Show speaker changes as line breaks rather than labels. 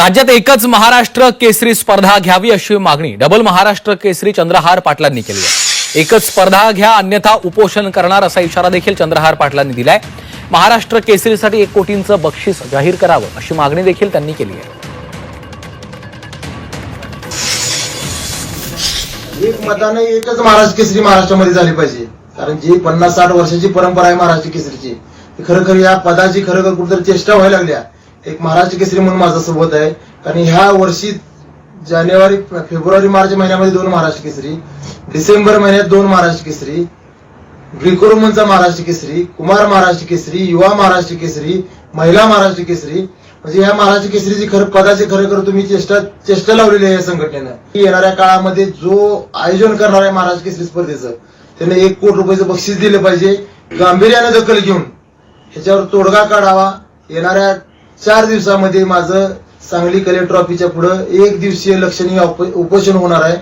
राज्यात एकच महाराष्ट्र केसरी स्पर्धा घ्यावी अशी मागणी. डबल महाराष्ट्र केसरी चंद्रहार पाटलांनी केली आहे. एकच स्पर्धा घ्या अन्यथा उपोषण करणार असा इशारा देखील चंद्रहार पाटलांनी दिलाय. महाराष्ट्र केसरीसाठी एक कोटींचं बक्षीस जाहीर करावं अशी मागणी देखील त्यांनी केली आहे.
एक मताने एकच महाराष्ट्र केसरी महाराष्ट्रामध्ये झाली पाहिजे. कारण जी पन्नास साठ वर्षाची परंपरा आहे महाराष्ट्र केसरीची खरं खर या पदाची खरोखर कुठेतरी चेष्टा व्हायला लागल्या. एक महाराष्ट्र केसरी म्हणून माझा सोबत आहे. कारण ह्या वर्षी जानेवारी फेब्रुवारी मार्च महिन्यामध्ये दोन महाराष्ट्र केसरी डिसेंबर महिन्यात दोन महाराष्ट्र केसरी ग्रिकोरोमनचा महाराष्ट्र केसरी कुमार महाराष्ट्र केसरी युवा महाराष्ट्र केसरी महिला महाराष्ट्र केसरी. म्हणजे ह्या महाराष्ट्र केसरीची खरं पदाची खरोखर तुम्ही चेष्टा चेष्टा लावलेली आहे या संघटनेनं. की येणाऱ्या काळामध्ये जो आयोजन करणार आहे महाराष्ट्र केसरी स्पर्धेचं त्याने एक कोटी रुपयाचं बक्षीस दिलं पाहिजे. गांभीर्यानं दखल घेऊन ह्याच्यावर तोडगा काढावा. येणाऱ्या चार दिवसामध्ये माझं सांगली कले ट्रॉफीच्या पुढं एक दिवसीय लक्षणीय उपोषण होणार आहे.